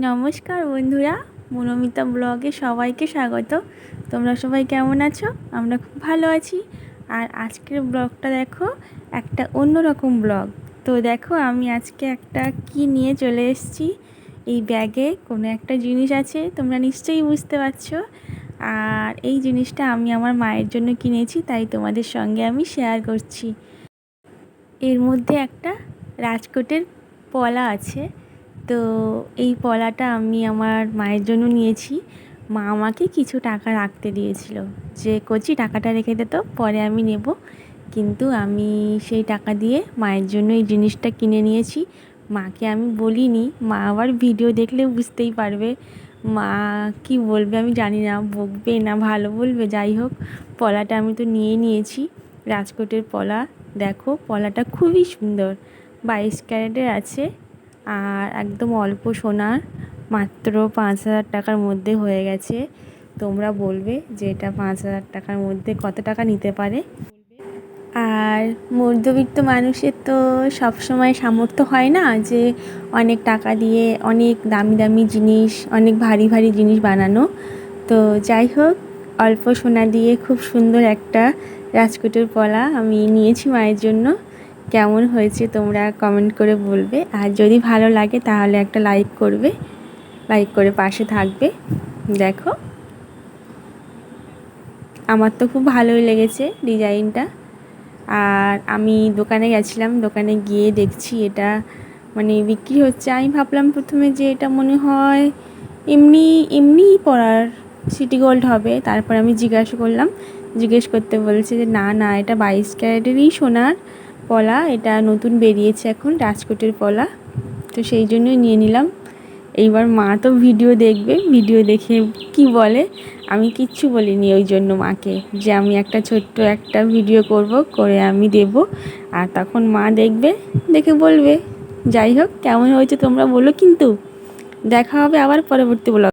নমস্কার বন্ধুরা, মনোমিতা ব্লগে সবাইকে স্বাগত। তোমরা সবাই কেমন আছো? আমরা খুব ভালো আছি। আর আজকের ব্লগটা দেখো, একটা অন্যরকম ব্লগ। তো দেখো, আমি আজকে একটা কি নিয়ে চলে এসেছি? এই ব্যাগে কোনো একটা জিনিস আছে, তোমরা নিশ্চয়ই বুঝতে পারছ। আর এই জিনিসটা আমি আমার মায়ের জন্য কিনেছি, তাই তোমাদের সঙ্গে আমি শেয়ার করছি। এর মধ্যে একটা রাজকোটের পলা আছে। তো এই পলাটা আমি আমার মায়ের জন্য নিয়েছি। মা আমাকে কিছু টাকা রাখতে দিয়েছিল। যে, কচি, টাকাটা রেখে দিত পরে আমি নেব। কিন্তু আমি সেই টাকা দিয়ে মায়ের জন্য এই জিনিসটা কিনে নিয়েছি। মাকে আমি বলিনি। মা আবার ভিডিও দেখলে বুঝতেই পারবে। মা কি বলবে আমি জানি না। বকবে না, ভালো বলবে। যাই হোক, পলাটা আমি তো নিয়ে নিয়েছি। রাজকোটের পলা, দেখো, পলাটা খুবই সুন্দর। বাইশ ক্যারেটের আছে। আর একদম অল্প সোনার, মাত্র পাঁচ হাজার টাকার মধ্যে হয়ে গেছে। তোমরা বলবে যে এটা পাঁচ হাজার টাকার মধ্যে কত টাকা নিতে পারে? আর মধ্যবিত্ত মানুষের তো সবসময় সামর্থ্য হয় না যে অনেক টাকা দিয়ে অনেক দামি দামি জিনিস, অনেক ভারী ভারী জিনিস বানানো। তো যাই হোক, অল্প সোনা দিয়ে খুব সুন্দর একটা রাজকোটের পলা আমি নিয়েছি মায়ের জন্য। কেমন হয়েছে তোমরা কমেন্ট করে বলবে। আর যদি ভালো লাগে তাহলে একটা লাইক করবে। লাইক করে পাশে থাকবে। দেখো। আমার তো খুব ভালোই লেগেছে ডিজাইনটা। আর আমি দোকানে গেছিলাম, দোকানে গিয়ে দেখছি এটা মানে বিক্রি হচ্ছে। আমি ভাবলাম প্রথমে যে এটা মনে হয় এমনি, এমনিই পরার সিটি গোল্ড হবে। তারপর আমি জিজ্ঞাসা করলাম। জিজ্ঞেস করতে বলছে যে, না না, এটা বাইশ ক্যারেটেরই সোনার। পলা, এটা নতুন বেরিয়েছে এখন, রাজকোটের পলা। তো সেই জন্যই নিয়ে নিলাম। এইবার মা তো ভিডিও দেখবে, ভিডিও দেখে কি বলে? আমি কিচ্ছু বলিনি ওই জন্য মাকে, যে আমি একটা ছোট্ট একটা ভিডিও করব, করে আমি দেব। আর তখন মা দেখবে, দেখে বলবে, যাই হোক, কেমন হয়েছে তোমরা বলো কিন্তু। দেখা হবে আবার পরবর্তী ব্লগ